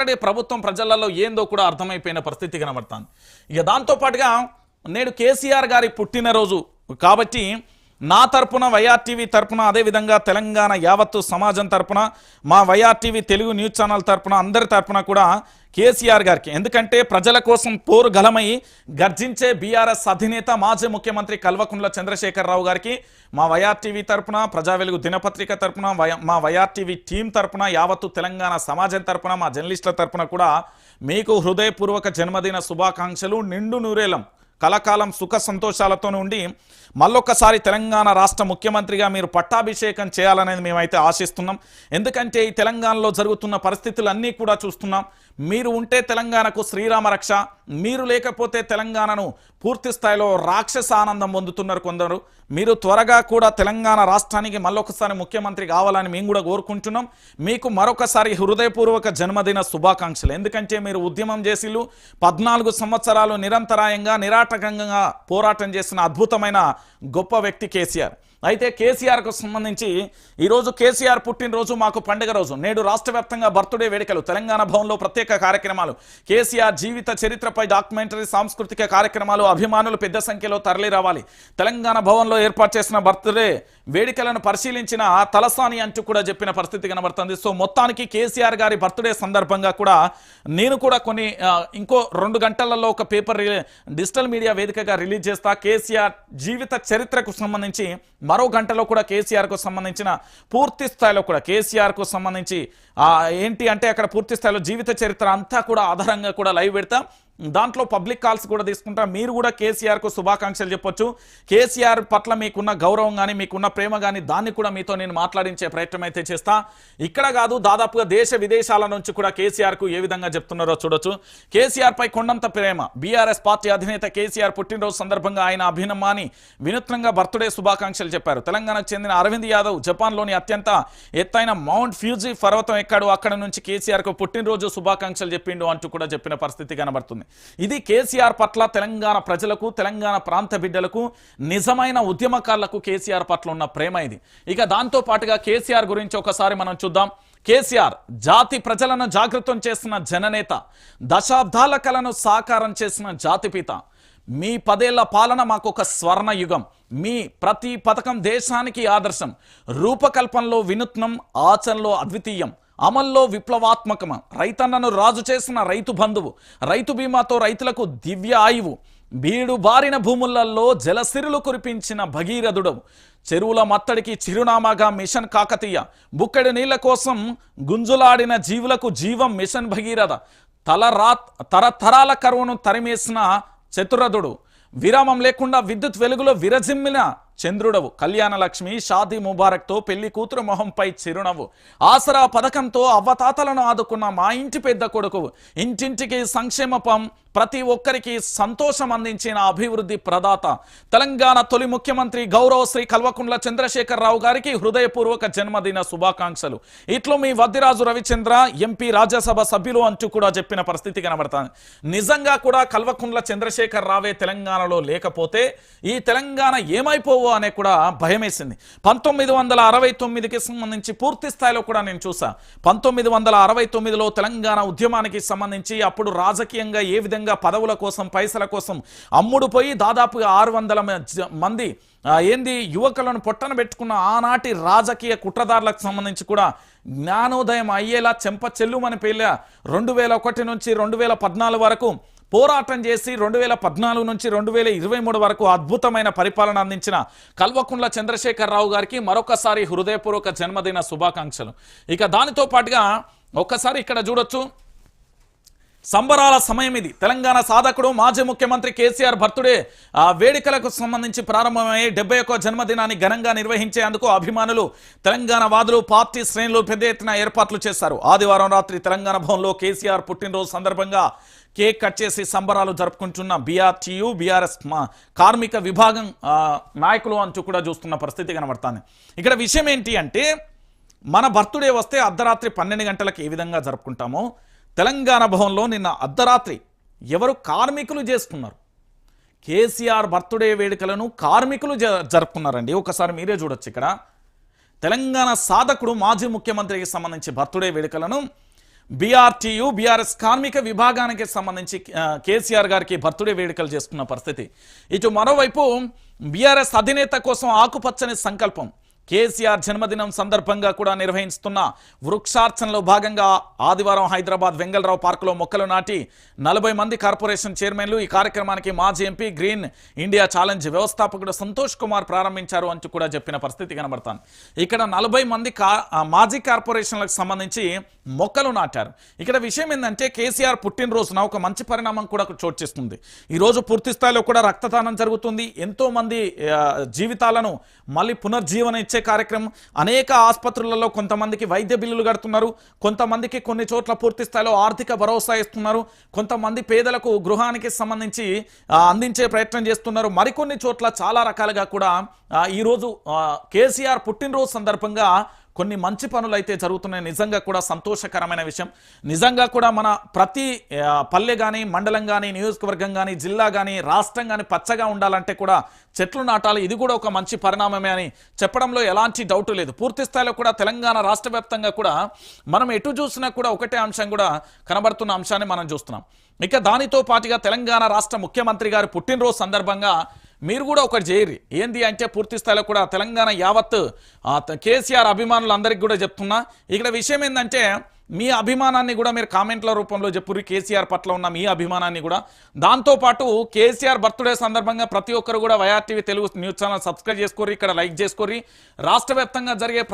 అక్కడే ప్రభుత్వం ప్రజలలో ఏందో కూడా అర్థమైపోయిన పరిస్థితి కనబడుతుంది. ఇక దాంతోపాటుగా నేడు కేసీఆర్ గారి పుట్టినరోజు. కాబట్టి నా తరపున వైఆర్టీవీ తరపున అదేవిధంగా తెలంగాణ యావత్తు సమాజం తరపున మా వైఆర్టీవీ తెలుగు న్యూస్ ఛానల్ తరపున అందరి తరపున కూడా కేసీఆర్ గారికి. ఎందుకంటే ప్రజల కోసం పోరు గలమై గర్జించే బీఆర్ఎస్ అధినేత మాజీ ముఖ్యమంత్రి కల్వకుంట్ల చంద్రశేఖరరావు గారికి మా వైఆర్టీవీ తరపున ప్రజా వెలుగు దినపత్రిక తరపున మా వైఆర్టీవీ టీం తరపున యావత్తు తెలంగాణ సమాజం తరపున మా జర్నలిస్టుల తరపున కూడా మీకు హృదయపూర్వక జన్మదిన శుభాకాంక్షలు. నిండు నూరేలం కలకాలం సుఖ సంతోషాలతో ఉండి మళ్ళొక్కసారి తెలంగాణ రాష్ట్ర ముఖ్యమంత్రిగా మీరు పట్టాభిషేకం చేయాలనేది మేమైతే ఆశిస్తున్నాం. ఎందుకంటే ఈ తెలంగాణలో జరుగుతున్న పరిస్థితులన్నీ కూడా చూస్తున్నాం. మీరు ఉంటే తెలంగాణకు శ్రీరామ రక్ష మీరు లేకపోతే తెలంగాణను పూర్తి స్థాయిలో రాక్షస ఆనందం పొందుతున్నారు కొందరు. మీరు త్వరగా కూడా తెలంగాణ రాష్ట్రానికి మళ్ళొకసారి ముఖ్యమంత్రి కావాలని మేము కూడా కోరుకుంటున్నాం. మీకు మరొకసారి హృదయపూర్వక జన్మదిన శుభాకాంక్షలు. ఎందుకంటే మీరు ఉద్యమం చేసిలు పద్నాలుగు సంవత్సరాలు నిరంతరాయంగా నిరాటకంగా పోరాటం చేసిన అద్భుతమైన గొప్ప వ్యక్తి కేసీఆర్. అయితే కేసీఆర్కు సంబంధించి ఈరోజు కేసీఆర్ పుట్టినరోజు మాకు పండుగ రోజు. నేడు రాష్ట్ర వ్యాప్తంగా బర్త్డే వేడుకలు తెలంగాణ భవన్లో ప్రత్యేక కార్యక్రమాలు. కేసీఆర్ జీవిత చరిత్రపై డాక్యుమెంటరీ సాంస్కృతిక కార్యక్రమాలు అభిమానులు పెద్ద సంఖ్యలో తరలిరావాలి తెలంగాణ భవన్లో ఏర్పాటు చేసిన బర్త్డే వేడుకలను పరిశీలించిన తలసాని అంటూ కూడా చెప్పిన పరిస్థితి కనబడుతుంది. సో మొత్తానికి కేసీఆర్ గారి బర్త్డే సందర్భంగా కూడా నేను కూడా కొన్ని ఇంకో రెండు గంటలలో ఒక పేపర్ రిలీ- డిజిటల్ మీడియా వేదికగా రిలీజ్ చేస్తా. కేసీఆర్ జీవిత చరిత్రకు సంబంధించి మరో గంటలో కూడా కేసీఆర్కు సంబంధించిన పూర్తి స్థాయిలో కూడా కేసీఆర్కు సంబంధించి ఏంటి అంటే అక్కడ పూర్తి స్థాయిలో జీవిత చరిత్ర అంతా కూడా ఆధారంగా కూడా లైవ్ పెడతా. దాంట్లో పబ్లిక్ కాల్స్ కూడా తీసుకుంటా. మీరు కూడా కేసీఆర్కు శుభాకాంక్షలు చెప్పొచ్చు. కేసీఆర్ పట్ల మీకున్న గౌరవం కానీ మీకున్న ప్రేమ కానీ దాన్ని కూడా మీతో నేను మాట్లాడించే ప్రయత్నం అయితే చేస్తా. ఇక్కడ కాదు దాదాపుగా దేశ విదేశాల నుంచి కూడా కేసీఆర్కు ఏ విధంగా చెప్తున్నారో చూడొచ్చు. కేసీఆర్ పై కొండంత ప్రేమ. బీఆర్ఎస్ పార్టీ అధినేత కేసీఆర్ పుట్టినరోజు సందర్భంగా ఆయన అభినమ్మాని వినూత్నంగా బర్త్డే శుభాకాంక్షలు చెప్పారు. తెలంగాణకు చెందిన అరవింద్ యాదవ్ జపాన్లోని అత్యంత ఎత్తైన మౌంట్ ఫ్యూజీ పర్వతం ఎక్కాడు అక్కడ నుంచి కేసీఆర్కు పుట్టినరోజు శుభాకాంక్షలు చెప్పిండు అంటూ కూడా చెప్పిన పరిస్థితి కనబడుతుంది. ఇది కేసీఆర్ పట్ల తెలంగాణ ప్రజలకు తెలంగాణ ప్రాంత బిడ్డలకు నిజమైన ఉద్యమకారులకు కేసీఆర్ పట్ల ఉన్న ప్రేమ ఇది. ఇక దాంతో పాటుగా కేసీఆర్ గురించి ఒకసారి మనం చూద్దాం. కేసీఆర్ జాతి ప్రజలను జాగృతం చేసిన జననేత దశాబ్దాల కలను సాకారం చేసిన జాతిపిత. మీ పదేళ్ళ పాలన మాకు ఒక స్వర్ణ యుగం మీ ప్రతి పథకం దేశానికి ఆదర్శం. రూపకల్పనలో వినూత్నం ఆచరణలో అద్వితీయం. అమల్లో విప్లవాత్మకమ? రైతన్నను రాజు చేసిన రైతు బంధువు రైతు బీమాతో రైతులకు దివ్య ఆయువు బీడు బారిన భూములలో జలసిరులు కురిపించిన భగీరథుడవు చెరువుల మత్తడికి చిరునామాగా మిషన్ కాకతీయ బుక్కడి నీళ్ళ కోసం గుంజులాడిన జీవులకు జీవం మిషన్ భగీరథ. తలరా తరతరాల కరువును తరిమేసిన చతురథుడు. విరామం లేకుండా విద్యుత్ వెలుగులో విరజిమ్మిన చంద్రుడవు. కళ్యాణ లక్ష్మి షాదీ ముబారక్తో పెళ్ళి కూతురు మొహంపై చిరునవ్వు. ఆసరా పథకంతో అవ్వతాతలను ఆదుకున్న మా ఇంటి పెద్ద కొడుకు ఇంటింటికి సంక్షేమపం ప్రతి ఒక్కరికి సంతోషం అందించిన అభివృద్ధి ప్రదాత. తెలంగాణ తొలి ముఖ్యమంత్రి గౌరవ శ్రీ కల్వకుంట్ల చంద్రశేఖరరావు గారికి హృదయపూర్వక జన్మదిన శుభాకాంక్షలు. ఇట్లో మీ వద్దిరాజు రవిచంద్ర ఎంపీ రాజ్యసభ సభ్యులు అంటూ కూడా చెప్పిన పరిస్థితి కనబడుతుంది. నిజంగా కూడా కల్వకుంట్ల చంద్రశేఖర్ రావే తెలంగాణలో లేకపోతే ఈ తెలంగాణ ఏమైపోవో అనే కూడా భయమేసింది. పంతొమ్మిది వందల అరవై తొమ్మిదికి సంబంధించి పూర్తి స్థాయిలో కూడా నేను చూసా. పంతొమ్మిది వందల అరవై తొమ్మిదిలో తెలంగాణ ఉద్యమానికి సంబంధించి అప్పుడు రాజకీయంగా ఏ విధంగా పదవుల కోసం పైసల కోసం అమ్ముడు పోయి దాదాపుగా ఆరు వందల మంది ఏంది యువకులను పొట్టన పెట్టుకున్న ఆనాటి రాజకీయ కుట్రదారులకు సంబంధించి కూడా జ్ఞానోదయం అయ్యేలా చెంప చెల్లుమని పేర్ల రెండు వేల ఒకటి నుంచి రెండు వేల పద్నాలుగు వరకు పోరాటం చేసి రెండు వేల పద్నాలుగు నుంచి రెండు వేల ఇరవై మూడు వరకు అద్భుతమైన పరిపాలన అందించిన కల్వకుంట్ల చంద్రశేఖరరావు గారికి మరొకసారి హృదయపూర్వక జన్మదిన శుభాకాంక్షలు. ఇక దానితో పాటుగా ఒక్కసారి ఇక్కడ చూడొచ్చు. సంబరాల సమయం ఇది. తెలంగాణ సాధకుడు మాజీ ముఖ్యమంత్రి కేసీఆర్ భర్తుడే ఆ వేడుకలకు సంబంధించి ప్రారంభమయ్యే డెబ్బై ఒక్క జన్మదినాన్ని ఘనంగా నిర్వహించేందుకు అభిమానులు తెలంగాణ వాదులు పార్టీ శ్రేణులు పెద్ద ఎత్తున ఏర్పాట్లు చేశారు. ఆదివారం రాత్రి తెలంగాణ భవన్లో కేసీఆర్ పుట్టినరోజు సందర్భంగా కేక్ కట్ చేసి సంబరాలు జరుపుకుంటున్న బీఆర్టీయు బీఆర్ఎస్ మా కార్మిక విభాగం నాయకులు అంటూ కూడా చూస్తున్న పరిస్థితి కనబడుతుంది. ఇక్కడ విషయం ఏంటి అంటే మన బర్త్డే వస్తే అర్ధరాత్రి పన్నెండు గంటలకు ఏ విధంగా జరుపుకుంటామో తెలంగాణ భవన్లో నిన్న అర్ధరాత్రి ఎవరు కార్మికులు చేసుకున్నారు కేసీఆర్ బర్త్డే వేడుకలను కార్మికులు జ- జరుపుకున్నారండి. ఒకసారి మీరే చూడొచ్చు ఇక్కడ. తెలంగాణ సాధకుడు మాజీ ముఖ్యమంత్రికి సంబంధించి బర్త్డే వేడుకలను బీఆర్టీయు బీఆర్ఎస్ కార్మిక విభాగానికి సంబంధించి కేసీఆర్ గారికి బర్త్డే వేడుకలు చేసుకున్న పరిస్థితి. ఇటు మరోవైపు బీఆర్ఎస్ అధినేత కోసం ఆకుపచ్చని సంకల్పం కేసీఆర్ జన్మదినం సందర్భంగా కూడా నిర్వహిస్తున్న వృక్షార్చనలో భాగంగా ఆదివారం హైదరాబాద్ వెంగళరావు పార్కులో మొక్కలు నాటి నలభై మంది కార్పొరేషన్ చైర్మన్లు ఈ కార్యక్రమానికి మాజీ ఎంపీ గ్రీన్ ఇండియా ఛాలెంజ్ వ్యవస్థాపకుడు సంతోష్ కుమార్ ప్రారంభించారు అంటూ కూడా చెప్పిన పరిస్థితి కనబడతాను ఇక్కడ నలభై మంది కా మాజీ కార్పొరేషన్లకు సంబంధించి మొక్కలు నాటారు. ఇక్కడ విషయం ఏంటంటే కేసీఆర్ పుట్టినరోజున ఒక మంచి పరిణామం కూడా చోటు చేస్తుంది ఈరోజు పూర్తి స్థాయిలో కూడా రక్తదానం జరుగుతుంది. ఎంతోమంది జీవితాలను మళ్ళీ పునర్జీవన ఇచ్చే కార్యక్రమం. అనేక ఆసుపత్రులలో కొంతమందికి వైద్య బిల్లులు కడుతున్నారు. కొంతమందికి కొన్ని చోట్ల పూర్తి స్థాయిలో ఆర్థిక భరోసా ఇస్తున్నారు. కొంతమంది పేదలకు గృహానికి సంబంధించి అందించే ప్రయత్నం చేస్తున్నారు. మరికొన్ని చోట్ల చాలా రకాలుగా కూడా ఈరోజు కేసీఆర్ పుట్టినరోజు సందర్భంగా కొన్ని మంచి పనులు అయితే జరుగుతున్నాయి. నిజంగా కూడా సంతోషకరమైన విషయం. నిజంగా కూడా మన ప్రతి పల్లె కానీ మండలం కానీ నియోజకవర్గం కానీ జిల్లా కానీ రాష్ట్రం కానీ పచ్చగా ఉండాలంటే కూడా చెట్లు నాటాలి. ఇది కూడా ఒక మంచి పరిణామమే అని చెప్పడంలో ఎలాంటి డౌట్ లేదు. పూర్తి స్థాయిలో కూడా తెలంగాణ రాష్ట్ర వ్యాప్తంగా కూడా మనం ఎటు చూసినా కూడా ఒకటే అంశం కూడా కనబడుతున్న అంశాన్ని మనం చూస్తున్నాం. ఇక దానితో పాటుగా తెలంగాణ రాష్ట్ర ముఖ్యమంత్రి గారు పుట్టినరోజు సందర్భంగా మీరు కూడా ఒకటి చేయరు ఏంది అంటే పూర్తి స్థాయిలో కూడా తెలంగాణ యావత్ కేసీఆర్ అభిమానులు కేసీఆర్ అభిమానులందరికీ కూడా చెప్తున్నా. ఇక్కడ విషయం ఏంటంటే మీ అభిమానాన్ని కూడా మీరు కామెంట్ల రూపంలో చెప్పుర్రి. కేసీఆర్ పట్ల ఉన్న మీ అభిమానాన్ని కూడా. దాంతోపాటు కేసీఆర్ బర్త్డే సందర్భంగా ప్రతి ఒక్కరు కూడా YRTV Telugu news channel subscribe చేసుకోర్రి ఇక్కడ లైక్ చేసుకోర్రి. రాష్ట్ర వ్యాప్తంగా జరిగే